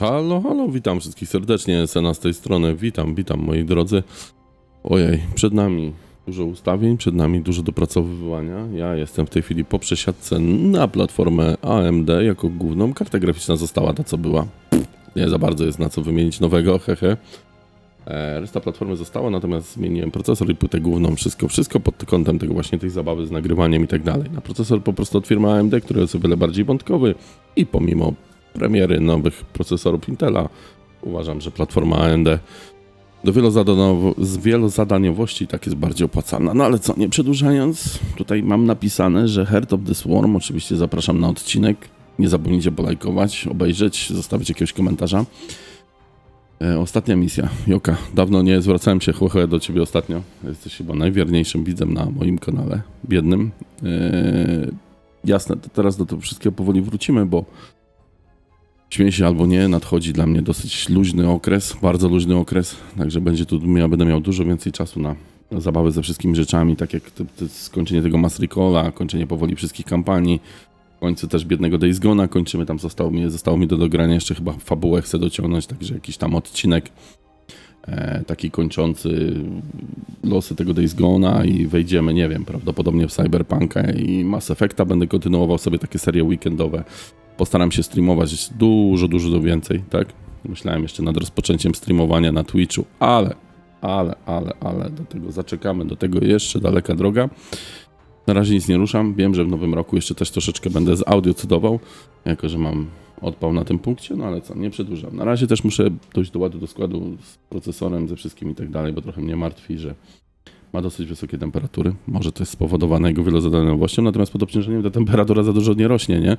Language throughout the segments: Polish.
Halo, halo, witam wszystkich serdecznie, Sena z tej strony, witam, witam moi drodzy. Ojej, przed nami dużo ustawień, przed nami dużo dopracowywania. Ja jestem w tej chwili po przesiadce na platformę AMD jako główną. Karta graficzna została ta co była. Nie za bardzo jest na co wymienić nowego, hehe. E, Reszta platformy została, natomiast zmieniłem procesor i płytę główną, wszystko, wszystko pod kątem tego właśnie tej zabawy z nagrywaniem i tak dalej. Na procesor po prostu od firmy AMD, który jest o wiele bardziej wątkowy i pomimo premiery nowych procesorów Intela uważam, że platforma AMD do z wielozadaniowości tak jest bardziej opłacalna. No ale co, nie przedłużając, tutaj mam napisane, że Heart of the Swarm, oczywiście zapraszam na odcinek. Nie zapomnijcie polajkować, obejrzeć, zostawić jakiegoś komentarza. E, ostatnia misja. Joka, dawno nie zwracałem się chłochę do ciebie ostatnio. Jesteś chyba najwierniejszym widzem na moim kanale, biednym. E, jasne, to teraz do tego wszystkiego powoli wrócimy, bo śmiej się albo nie, nadchodzi dla mnie dosyć luźny okres, bardzo luźny okres, także będzie tu, ja będę miał dużo więcej czasu na zabawę ze wszystkimi rzeczami, tak jak to, to skończenie tego Mass Recola, kończenie powoli wszystkich kampanii, w też biednego Days Gone'a kończymy, tam zostało mi, zostało mi do dogrania jeszcze chyba fabułę chcę dociągnąć, także jakiś tam odcinek e, taki kończący losy tego Days Gone'a i wejdziemy, nie wiem, prawdopodobnie w Cyberpunka i Mass Effecta będę kontynuował sobie takie serie weekendowe. Postaram się streamować dużo, dużo więcej, tak? Myślałem jeszcze nad rozpoczęciem streamowania na Twitchu, ale, ale, ale, ale do tego zaczekamy, do tego jeszcze daleka droga. Na razie nic nie ruszam. Wiem, że w nowym roku jeszcze też troszeczkę będę z audio cudował, jako że mam odpał na tym punkcie, no ale co, nie przedłużam. Na razie też muszę dojść do ładu, do składu z procesorem, ze wszystkim i tak dalej, bo trochę mnie martwi, że ma dosyć wysokie temperatury. Może to jest spowodowane jego wielozadaniowością, natomiast pod obciążeniem ta temperatura za dużo nie rośnie, nie?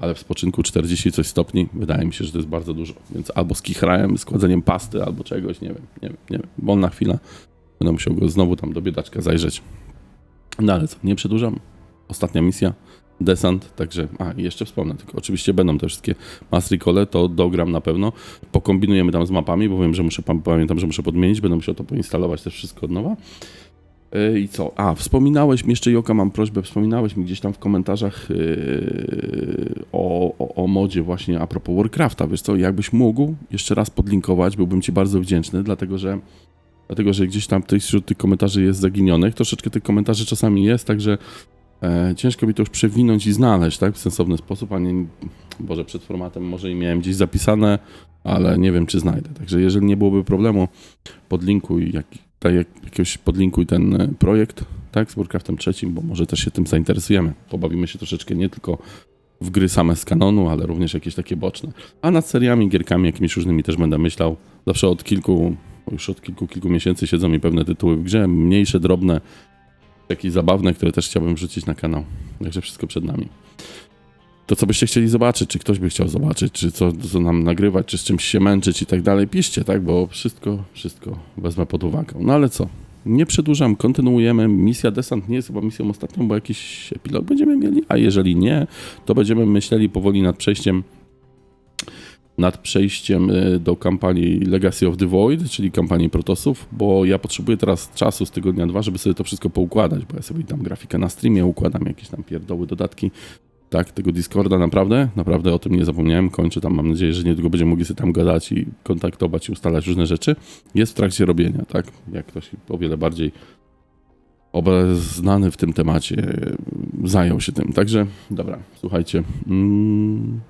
Ale w spoczynku 40 coś stopni, wydaje mi się, że to jest bardzo dużo. Więc albo z kichrałem, z kładzeniem pasty, albo czegoś, nie wiem, nie wiem, nie wiem. Wolna chwila. Będę musiał go znowu tam do biedaczka zajrzeć. No ale co, nie przedłużam. Ostatnia misja, desant, także, a jeszcze wspomnę, tylko oczywiście będą te wszystkie mastricole, to dogram na pewno. Pokombinujemy tam z mapami, bo wiem, że muszę, pam- pamiętam, że muszę podmienić, będę musiał to poinstalować też wszystko od nowa. Yy, I co? A, wspominałeś mi jeszcze, Joka, mam prośbę, wspominałeś mi gdzieś tam w komentarzach yy, o, o, o modzie właśnie a propos Warcrafta, wiesz co, jakbyś mógł jeszcze raz podlinkować, byłbym Ci bardzo wdzięczny, dlatego że dlatego, że gdzieś tam tych, wśród tych komentarzy jest zaginionych, troszeczkę tych komentarzy czasami jest, także e, ciężko mi to już przewinąć i znaleźć, tak, w sensowny sposób, a nie, Boże, przed formatem może i miałem gdzieś zapisane, ale nie wiem, czy znajdę, także jeżeli nie byłoby problemu, podlinkuj, jak, tak jak jakiegoś podlinkuj ten e, projekt, tak, z Warcraftem trzecim, bo może też się tym zainteresujemy, pobawimy się troszeczkę nie tylko w gry same z kanonu, ale również jakieś takie boczne. A nad seriami, gierkami, jakimiś różnymi też będę myślał. Zawsze od kilku, już od kilku, kilku miesięcy siedzą mi pewne tytuły w grze, mniejsze, drobne, jakieś zabawne, które też chciałbym wrzucić na kanał. Także wszystko przed nami. To, co byście chcieli zobaczyć, czy ktoś by chciał zobaczyć, czy co, co nam nagrywać, czy z czymś się męczyć i tak dalej, piszcie, tak, bo wszystko, wszystko wezmę pod uwagę. No ale co? Nie przedłużam, kontynuujemy. Misja Desant nie jest chyba misją ostatnią, bo jakiś epilog będziemy mieli, a jeżeli nie, to będziemy myśleli powoli nad przejściem nad przejściem y, do kampanii Legacy of the Void, czyli kampanii Protosów, bo ja potrzebuję teraz czasu z tygodnia dwa, żeby sobie to wszystko poukładać, bo ja sobie tam grafikę na streamie układam, jakieś tam pierdoły, dodatki, tak, tego Discorda naprawdę, naprawdę o tym nie zapomniałem, kończę tam, mam nadzieję, że niedługo będziemy mogli sobie tam gadać i kontaktować i ustalać różne rzeczy. Jest w trakcie robienia, tak, jak ktoś o wiele bardziej obeznany w tym temacie y, zajął się tym, także dobra, słuchajcie, mm,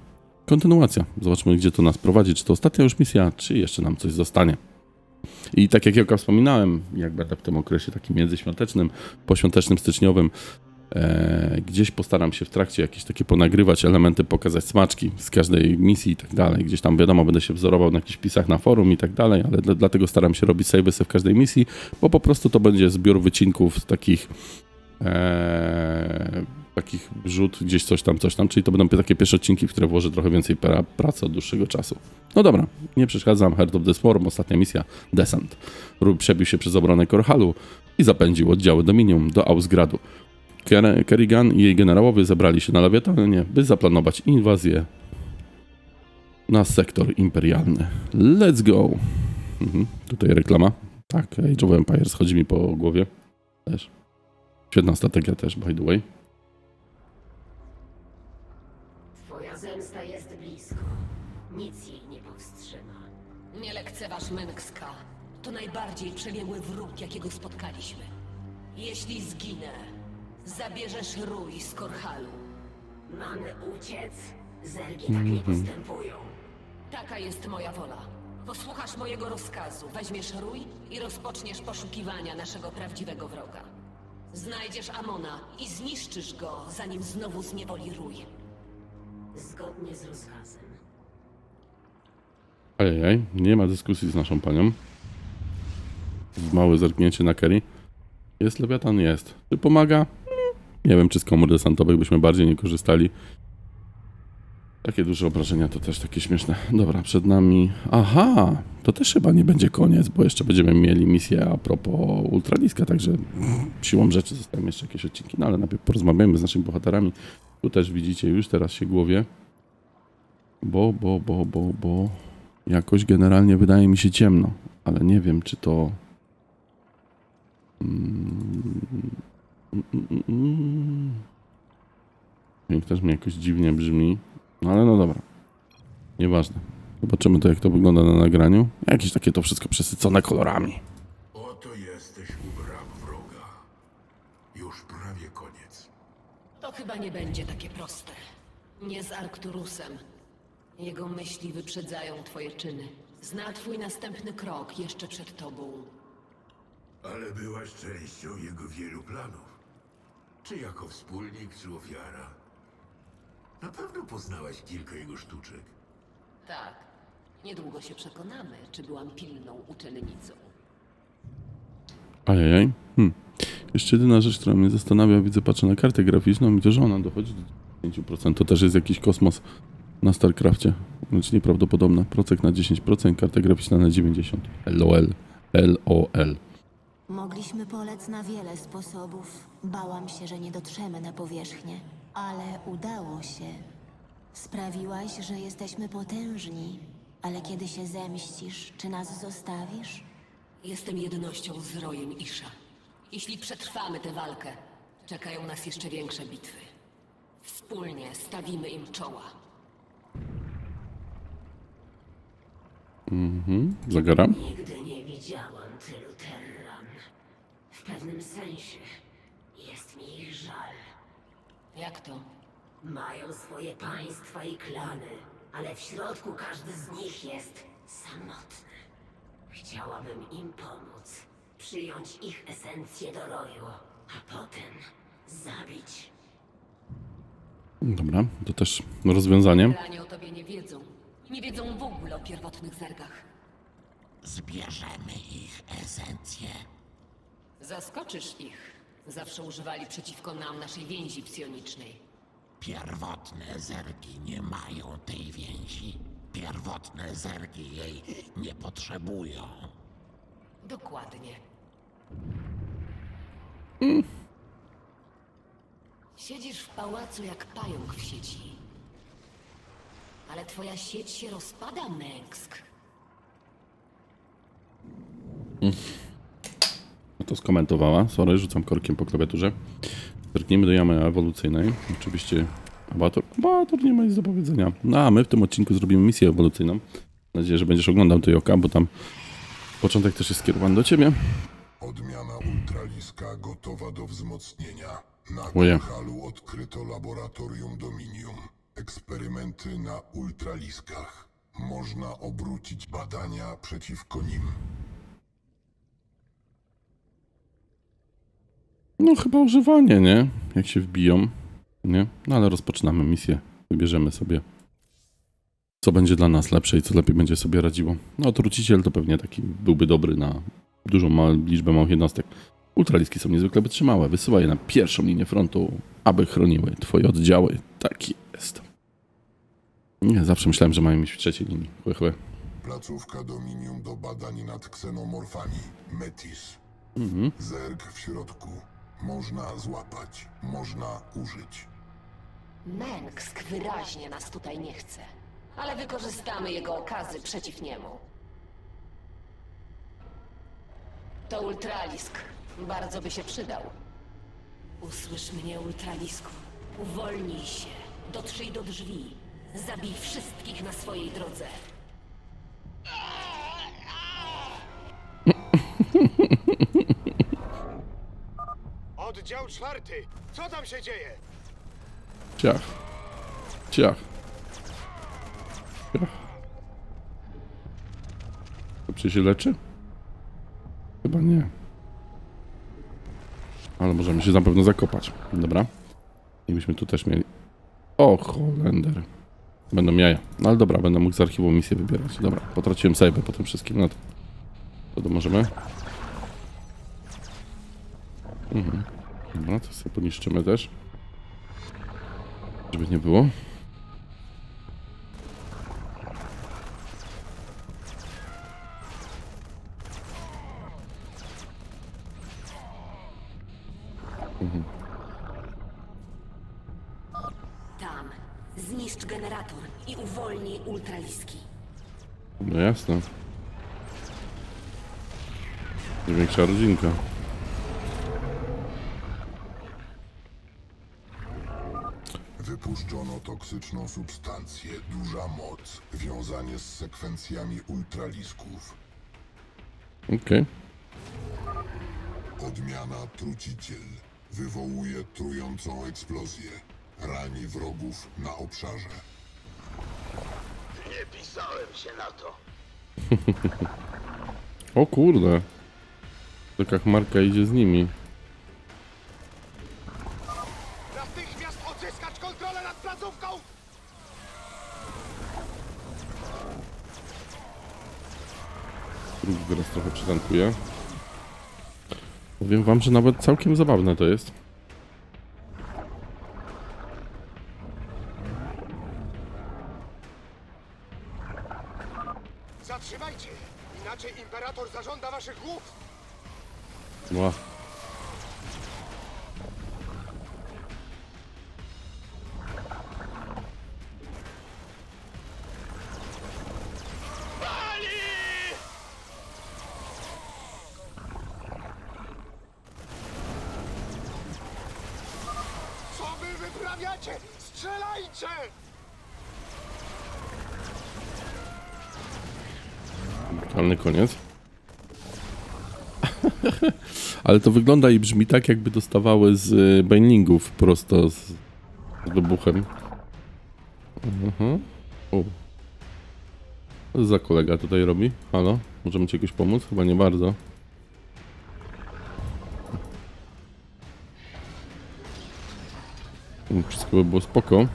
kontynuacja. Zobaczmy, gdzie to nas prowadzi. Czy to ostatnia już misja, czy jeszcze nam coś zostanie. I tak jak ja wspominałem, jak będę w tym okresie takim międzyświątecznym, poświątecznym, styczniowym, e, gdzieś postaram się w trakcie jakieś takie ponagrywać elementy, pokazać smaczki z każdej misji i tak dalej. Gdzieś tam wiadomo, będę się wzorował na jakichś wpisach na forum i tak dalej, ale dla, dlatego staram się robić savesy w każdej misji, bo po prostu to będzie zbiór wycinków takich e, takich rzut, gdzieś coś tam, coś tam, czyli to będą takie pierwsze odcinki, w które włożę trochę więcej pra, pracy od dłuższego czasu. No dobra, nie przeszkadzam, Heart of the Swarm, ostatnia misja, Descent. Rób przebił się przez obronę Korhalu i zapędził oddziały Dominium do Ausgradu. Ker- Kerrigan i jej generałowie zebrali się na Lewiatanie, by zaplanować inwazję na sektor imperialny. Let's go! Mhm, tutaj reklama. Tak, Age of Empires chodzi mi po głowie. Też. Świetna strategia też, by the way. Twoja zemsta jest blisko. Nic jej nie powstrzyma. Nie lekceważ Mengska. To najbardziej przebiegły wróg, jakiego spotkaliśmy. Jeśli zginę, zabierzesz rój z Korhalu. Mamy uciec? Zergi tak nie postępują. Taka jest moja wola. Posłuchasz mojego rozkazu, weźmiesz rój i rozpoczniesz poszukiwania naszego prawdziwego wroga. Znajdziesz Amona i zniszczysz go, zanim znowu zniewoli rój. Zgodnie z rozkazem. Ajajaj, nie ma dyskusji z naszą panią. Małe zerknięcie na Kerry. Jest lewiatan? Jest. Czy pomaga? Nie wiem, czy z komór desantowych byśmy bardziej nie korzystali. Takie duże obrażenia to też takie śmieszne. Dobra, przed nami... Aha! To też chyba nie będzie koniec, bo jeszcze będziemy mieli misję a propos Ultraliska, także siłą rzeczy zostają jeszcze jakieś odcinki. No ale najpierw porozmawiajmy z naszymi bohaterami. Tu też widzicie, już teraz się głowie. Bo, bo, bo, bo, bo... Jakoś generalnie wydaje mi się ciemno, ale nie wiem, czy to. Mm, Dźwięk też mi jakoś dziwnie brzmi, no ale no dobra. Nieważne. Zobaczymy to, jak to wygląda na nagraniu. Jakieś takie to wszystko przesycone kolorami. Oto jesteś u bram wroga. Już prawie koniec. To chyba nie będzie takie proste. Nie z Arcturusem. Jego myśli wyprzedzają twoje czyny. Zna twój następny krok jeszcze przed tobą. Ale byłaś częścią jego wielu planów. Czy jako wspólnik, czy ofiara. Na pewno poznałaś kilka jego sztuczek. Tak. Niedługo się przekonamy, czy byłam pilną uczennicą. Ajajaj. Hm. Jeszcze jedyna rzecz, która mnie zastanawia, widzę, patrzę na kartę graficzną i to, że ona dochodzi do 10%. To też jest jakiś kosmos na StarCrafcie. Znaczy nieprawdopodobne. Procek na 10%, karta graficzna na 90%. LOL. LOL. Mogliśmy polec na wiele sposobów. Bałam się, że nie dotrzemy na powierzchnię, ale udało się. Sprawiłaś, że jesteśmy potężni, ale kiedy się zemścisz, czy nas zostawisz? Jestem jednością z rojem Isza. Jeśli przetrwamy tę walkę, czekają nas jeszcze większe bitwy. Wspólnie stawimy im czoła. Mhm. Zagaram? Nigdy nie widziałam tylu pewnym sensie jest mi ich żal. Jak to? Mają swoje państwa i klany, ale w środku każdy z nich jest samotny. Chciałabym im pomóc, przyjąć ich esencję do roju, a potem zabić. Dobra, to też rozwiązanie. Ranie o tobie nie wiedzą. Nie wiedzą w ogóle o pierwotnych zergach. Zbierzemy ich esencję. Zaskoczysz ich. Zawsze używali przeciwko nam naszej więzi psionicznej. Pierwotne zergi nie mają tej więzi. Pierwotne zergi jej nie potrzebują. Dokładnie. Siedzisz w pałacu jak pająk w sieci. Ale twoja sieć się rozpada, Mengsk. To skomentowała. Sorry, rzucam korkiem po klawiaturze. Zerkniemy do jamy ewolucyjnej. Oczywiście abator. Abator nie ma nic do powiedzenia. No a my w tym odcinku zrobimy misję ewolucyjną. Mam nadzieję, że będziesz oglądał to Joka, bo tam początek też jest skierowany do ciebie. Odmiana ultraliska gotowa do wzmocnienia. Na Oje. Odkryto laboratorium Dominium. Eksperymenty na ultraliskach. Można obrócić badania przeciwko nim. No chyba używanie, nie? Jak się wbiją, nie? No ale rozpoczynamy misję. Wybierzemy sobie, co będzie dla nas lepsze i co lepiej będzie sobie radziło. No truciciel to pewnie taki byłby dobry na dużą ma- liczbę małych jednostek. Ultraliski są niezwykle wytrzymałe. Wysyłaj je na pierwszą linię frontu, aby chroniły twoje oddziały. Tak jest. Nie, zawsze myślałem, że mają mieć w trzeciej linii. Chłe, chłe. Placówka Dominium do badań nad ksenomorfami. Metis. Zerg w środku. Można złapać. Można użyć. Mengsk wyraźnie nas tutaj nie chce. Ale wykorzystamy jego okazy przeciw niemu. To Ultralisk. Bardzo by się przydał. Usłysz mnie, Ultralisku. Uwolnij się. Dotrzyj do drzwi. Zabij wszystkich na swojej drodze. Czwarty! Co tam się dzieje? Ciach. Ciach. Ciach. Dobrze się leczy? Chyba nie. Ale możemy się na pewno zakopać. Dobra. I byśmy tu też mieli... O, Holender. Będą jaja. No ale dobra, będę mógł z archiwum misję wybierać. Dobra, potraciłem save po tym wszystkim. No to, to możemy. Mhm. Dobra, to sobie poniszczymy też. Żeby nie było. Tam. Zniszcz generator i uwolnij ultraliski. No jasne. Największa rodzinka. Toksyczną substancję, duża moc, wiązanie z sekwencjami ultralisków. Okej. Odmiana truciciel. Wywołuje trującą eksplozję. Rani wrogów na obszarze. Nie pisałem się na to. O kurde. Taka chmarka idzie z nimi. Teraz trochę przytankuje. Powiem wam, że nawet całkiem zabawne to jest. Zatrzymajcie! Inaczej imperator zażąda waszych głów! Ła. Koniec. Ale to wygląda i brzmi tak, jakby dostawały z y, bindingów prosto z, z wybuchem. Mhm. Co za kolega tutaj robi? Halo? Możemy ci jakoś pomóc? Chyba nie bardzo. Wszystko by było spoko.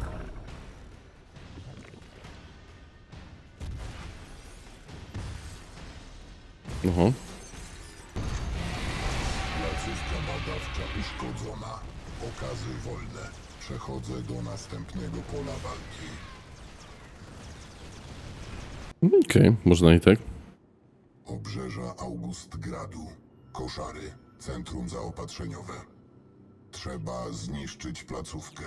Oho. Placówka badawcza uszkodzona. Okazy wolne. Przechodzę do następnego pola walki. Okej, można i tak. Obrzeża Augustgradu. Koszary. Centrum zaopatrzeniowe. Trzeba zniszczyć placówkę.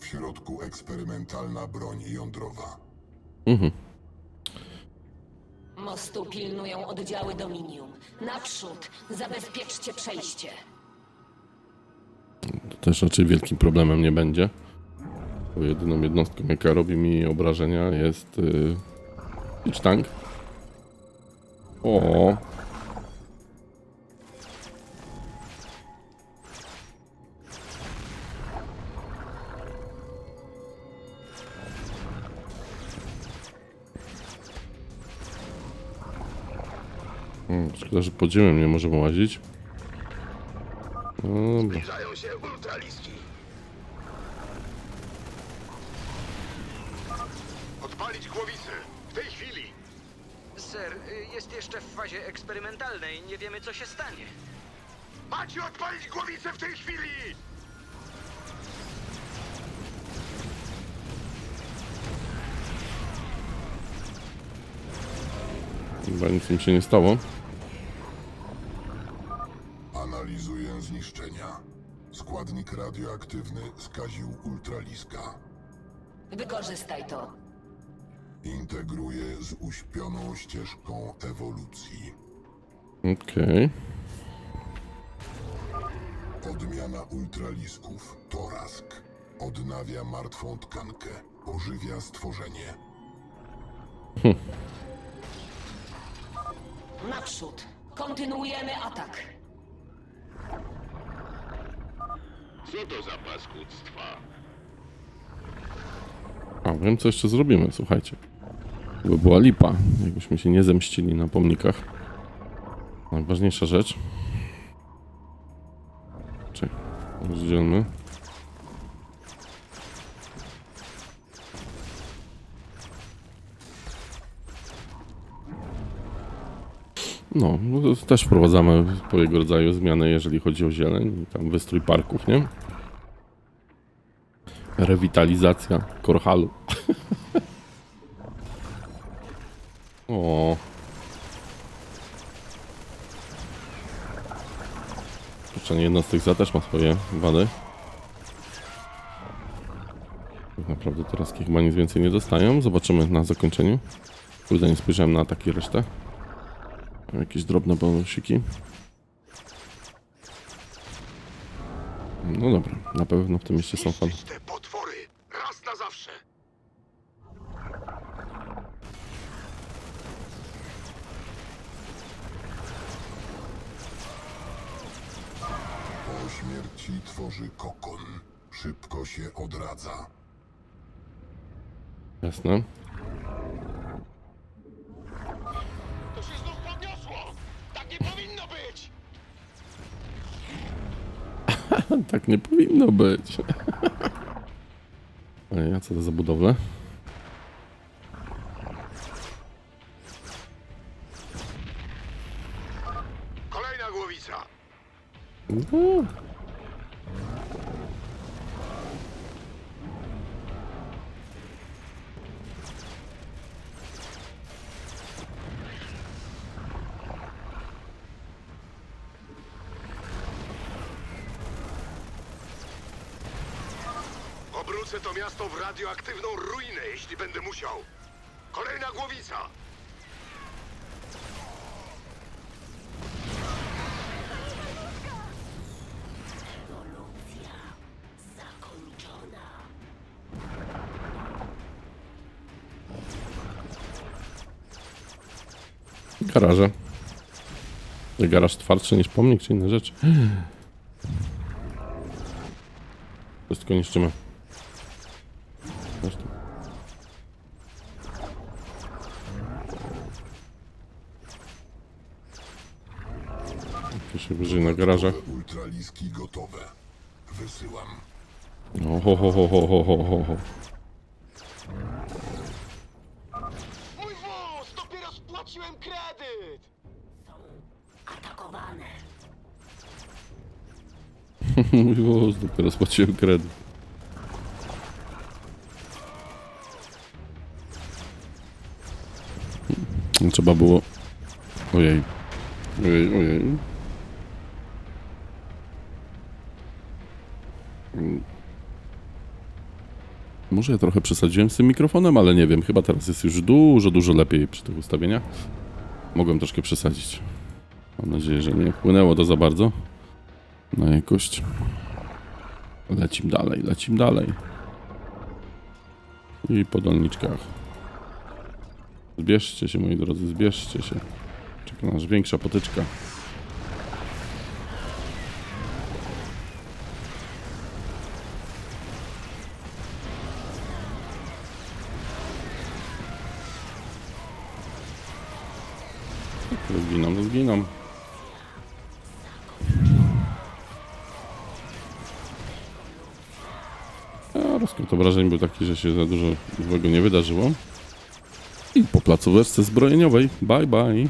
W środku eksperymentalna broń jądrowa. Mostu pilnują oddziały Dominium. Naprzód! Zabezpieczcie przejście. To też raczej wielkim problemem nie będzie. Bo jedyną jednostką, jaka robi mi obrażenia jest yy, Tank. O. Hmm, szkoda, że pod ziemią nie możemy łazić. No dobra. Zbliżają się ultraliski. Odpalić głowisy! W tej chwili! Ser, y, jest jeszcze w fazie eksperymentalnej. Nie wiemy, co się stanie. Macie odpalić głowicę w tej chwili! Chyba nic im się nie stało. Radioaktywny skaził ultraliska. Wykorzystaj to. Integruje z uśpioną ścieżką ewolucji. Okej. Odmiana ultralisków Torask. Odnawia martwą tkankę. Ożywia stworzenie. Naprzód. Kontynuujemy atak. Co to za paskudztwa? A wiem, co jeszcze zrobimy, słuchajcie. By była lipa, jakbyśmy się nie zemścili na pomnikach. Najważniejsza rzecz. Czekaj, rozdzielmy. No, no też wprowadzamy po jego rodzaju zmiany, jeżeli chodzi o zieleń i tam wystrój parków, nie? Rewitalizacja Korhalu. o. Puszczanie jednostek za też ma swoje wady. Tak naprawdę teraz chyba nic więcej nie dostają. Zobaczymy na zakończeniu. Kurde, nie spojrzałem na ataki resztę. Jakieś drobne bonusiki. No dobra, na pewno w tym mieście są fan. Te potwory! Raz na zawsze! Po śmierci tworzy kokon. Szybko się odradza. Jasne. To się znów Tak nie powinno być. Ej, a co to za budowle? Kolejna głowica! No. Radioaktywną ruinę, jeśli będę musiał. Kolejna głowica! Ewolucja zakończona. Garaże. Garaż twardszy niż pomnik, czy inne rzeczy. Wszystko niszczymy. Garażach. Ultraliski gotowe. Wysyłam. O, ho, ho, ho, ho, ho, ho, ho, ho. Mój wóz! Dopiero spłaciłem kredyt! Atakowane. Mój wóz, dopiero spłaciłem kredyt. Trzeba było... Ojej. Ojej, ojej. Może ja trochę przesadziłem z tym mikrofonem, ale nie wiem, chyba teraz jest już dużo, dużo lepiej przy tych ustawieniach. Mogłem troszkę przesadzić. Mam nadzieję, że nie wpłynęło to za bardzo na jakość. Lecim dalej, lecim dalej. I po dolniczkach. Zbierzcie się, moi drodzy, zbierzcie się. Czeka nas większa potyczka. Się za dużo złego nie wydarzyło. I po placóweczce zbrojeniowej. Bye bye.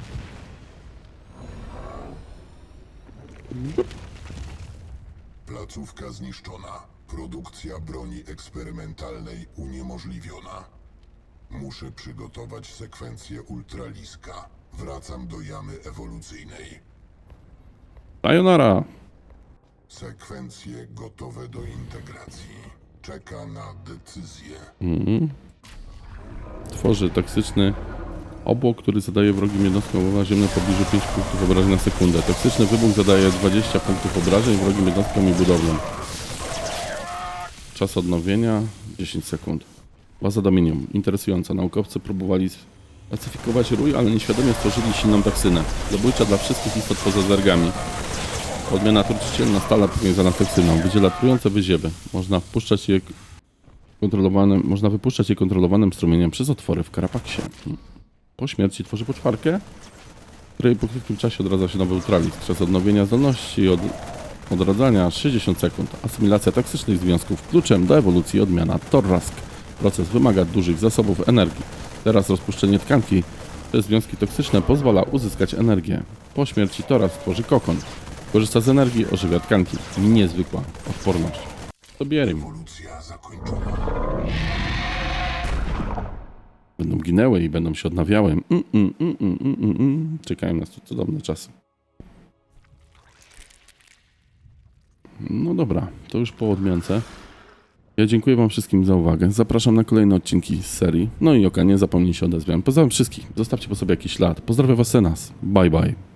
Placówka zniszczona. Produkcja broni eksperymentalnej uniemożliwiona. Muszę przygotować sekwencję ultraliska. Wracam do jamy ewolucyjnej. Sayonara. Sekwencje gotowe do integracji. Czeka na decyzję. Tworzy toksyczny obłok, który zadaje wrogim jednostkom obrażeń ziemne w pobliżu 5 punktów obrażeń na sekundę. Toksyczny wybuch zadaje 20 punktów obrażeń wrogim jednostkom i budowlom. Czas odnowienia 10 sekund. Baza Dominium. Interesująca. Naukowcy próbowali spacyfikować rój, ale nieświadomie stworzyli silną toksynę. Zabójcza dla wszystkich istot poza zergami. Odmiana trucicielna stale powiązana toksyną. Wydziela trujące wyziewy. Można wpuszczać je kontrolowanym, można wypuszczać je kontrolowanym strumieniem przez otwory w karapaksie. Po śmierci tworzy poczwarkę, której po krótkim czasie odradza się nowy ultralis. Czas odnowienia zdolności od odradzania 60 sekund. Asymilacja toksycznych związków kluczem do ewolucji odmiana Torrask. Proces wymaga dużych zasobów energii. Teraz rozpuszczenie tkanki przez związki toksyczne pozwala uzyskać energię. Po śmierci Toras tworzy kokon. Korzysta z energii, ożywia tkanki. Niezwykła odporność. To Bierim. Będą ginęły i będą się odnawiały. Mm, mm, mm, mm, mm, mm, mm. Czekają nas tu cudowne czasy. No dobra, to już po odmiance. Ja dziękuję Wam wszystkim za uwagę. Zapraszam na kolejne odcinki z serii. No i oka, nie zapomnijcie o odezwie. Pozdrawiam wszystkich. Zostawcie po sobie jakiś ślad. Pozdrawiam Was Senas. Bye bye.